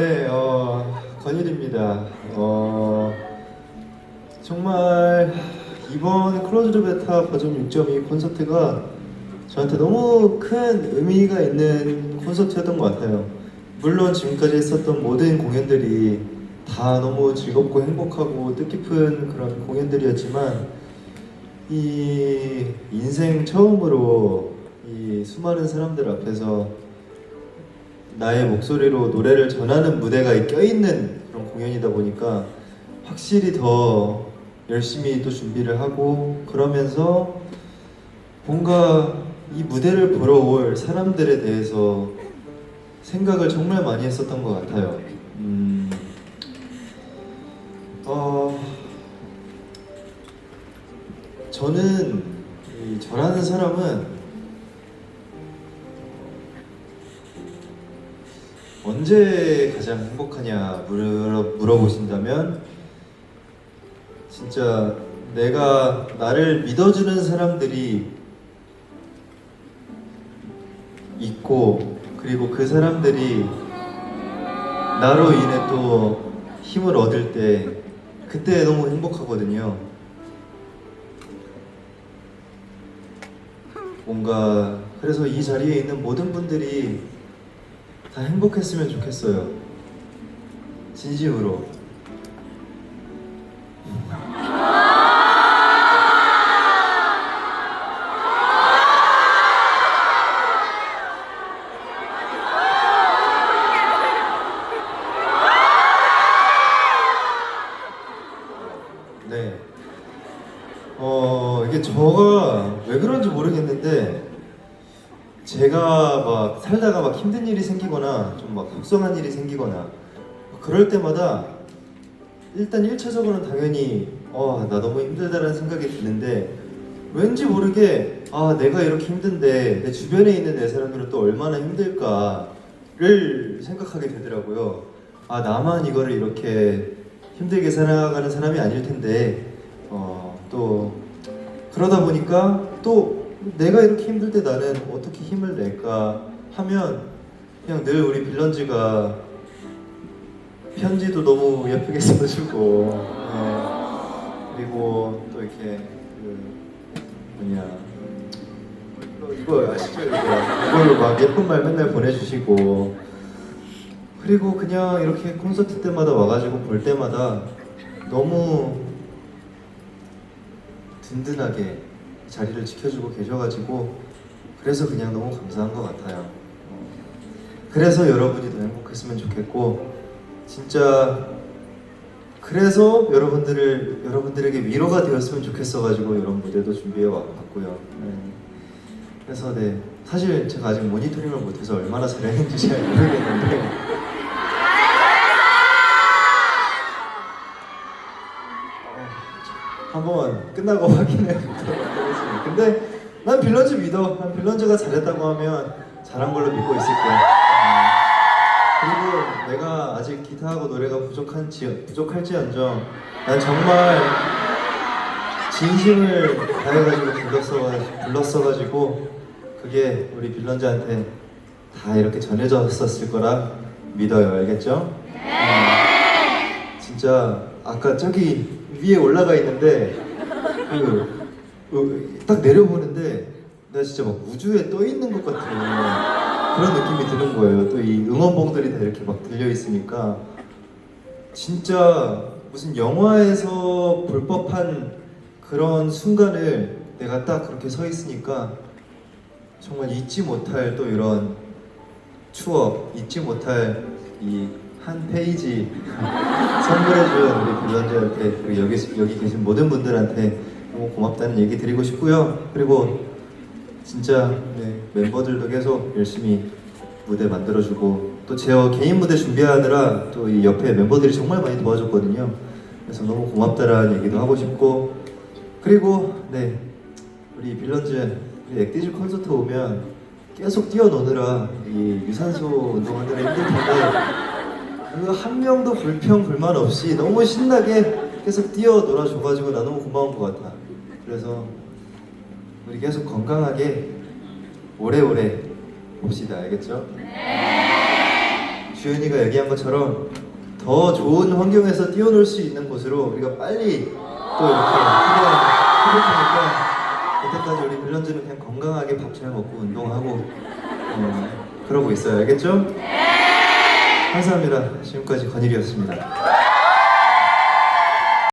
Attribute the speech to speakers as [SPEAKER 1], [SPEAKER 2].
[SPEAKER 1] 네, 어, 건일입니다. 어, 정말 이번 클로즈드 베타 버전 6.2 콘서트가 저한테 너무 큰 의미가 있는 콘서트였던 것 같아요. 물론 지금까지 했었던 모든 공연들이 다 너무 즐겁고 행복하고 뜻깊은 그런 공연들이었지만 이 인생 처음으로 이 수많은 사람들 앞에서 나의 목소리로 노래를 전하는 무대가 껴있는 그런 공연이다 보니까 확실히 더 열심히 또 준비를 하고 그러면서 뭔가 이 무대를 보러 올 사람들에 대해서 생각을 정말 많이 했었던 것 같아요. 음, 어, 저는 이 저라는 사람은 언제 가장 행복하냐 물어, 물어보신다면 진짜 내가 나를 믿어주는 사람들이 있고 그리고 그 사람들이 나로 인해 또 힘을 얻을 때 그때 너무 행복하거든요. 뭔가 그래서 이 자리에 있는 모든 분들이 다 행복했으면 좋겠어요. 진심으로. 네. 어, 이게 저가 왜 그런지 모르겠는데 제가 막 살다가 막 힘든 일이 생기거나 좀 막 속상한 일이 생기거나 그럴 때마다 일단 1차적으로는 당연히 어, 나 너무 힘들다라는 생각이 드는데 왠지 모르게 아, 내가 이렇게 힘든데 내 주변에 있는 내 사람들은 또 얼마나 힘들까를 생각하게 되더라고요. 아, 나만 이거를 이렇게 힘들게 살아가는 사람이 아닐 텐데 어, 또 그러다 보니까 또 내가 이렇게 힘들 때 나는 어떻게 힘을 낼까 하면 그냥 늘 우리 빌런즈가 편지도 너무 예쁘게 써주고 네. 그리고 또 이렇게 그 뭐냐 이거, 이거 아시죠? 이거? 이걸로 막 예쁜 말 맨날 보내주시고. 그리고 그냥 이렇게 콘서트 때마다 와가지고 볼 때마다 너무 든든하게 자리를 지켜주고 계셔가지고 그래서 그냥 너무 감사한 것 같아요. 어, 그래서 여러분이 더 행복했으면 좋겠고 진짜 그래서 여러분들을 여러분들에게 위로가 되었으면 좋겠어가지고 이런 무대도 준비해 왔고요. 네. 그래서 네 사실 제가 아직 모니터링을 못해서 얼마나 잘했는지 잘 모르겠는데 한번 끝나고 확인해 하겠습니다. 근데 난 빌런즈 믿어. 난 빌런즈가 잘했다고 하면 잘한 걸로 믿고 있을게. 음. 그리고 내가 아직 기타하고 노래가 부족한지 부족할지언정 난 정말 진심을 다해가지고 불렀어 불렀어가지고 그게 우리 빌런즈한테 다 이렇게 전해졌었을 거라 믿어요. 알겠죠? 음. 진짜 아까 저기 위에 올라가 있는데 그, 그, 딱 내려보는데 나 진짜 막 우주에 떠 있는 것 같은 그런 느낌이 드는 거예요. 또 이 응원봉들이 다 이렇게 막 들려 있으니까 진짜 무슨 영화에서 볼 법한 그런 순간을 내가 딱 그렇게 서 있으니까 정말 잊지 못할 또 이런 추억, 잊지 못할 이 한 페이지 선물해준 우리 빌런즈한테 그리고 여기 여기 계신 모든 분들한테 너무 고맙다는 얘기 드리고 싶고요. 그리고 진짜 네, 멤버들도 계속 열심히 무대 만들어주고 또 제 개인 무대 준비하느라 또 이 옆에 멤버들이 정말 많이 도와줬거든요. 그래서 너무 고맙다라는 얘기도 하고 싶고 그리고 네 우리 빌런즈 우리 액티즈 콘서트 오면 계속 뛰어노느라 이 유산소 운동하느라 힘들 텐데 그 한 명도 불평 불만 없이 너무 신나게 계속 뛰어 놀아줘가지고 나 너무 고마운 것 같아. 그래서 우리 계속 건강하게 오래오래 봅시다. 알겠죠? 네. 규현이가 얘기한 것처럼 더 좋은 환경에서 뛰어놀 수 있는 곳으로 우리가 빨리 또 이렇게 테니까 그때까지 우리 빌런즈는 그냥 건강하게 밥 잘 먹고 운동하고 어, 그러고 있어요. 알겠죠? 감사합니다. 지금까지 건일이었습니다.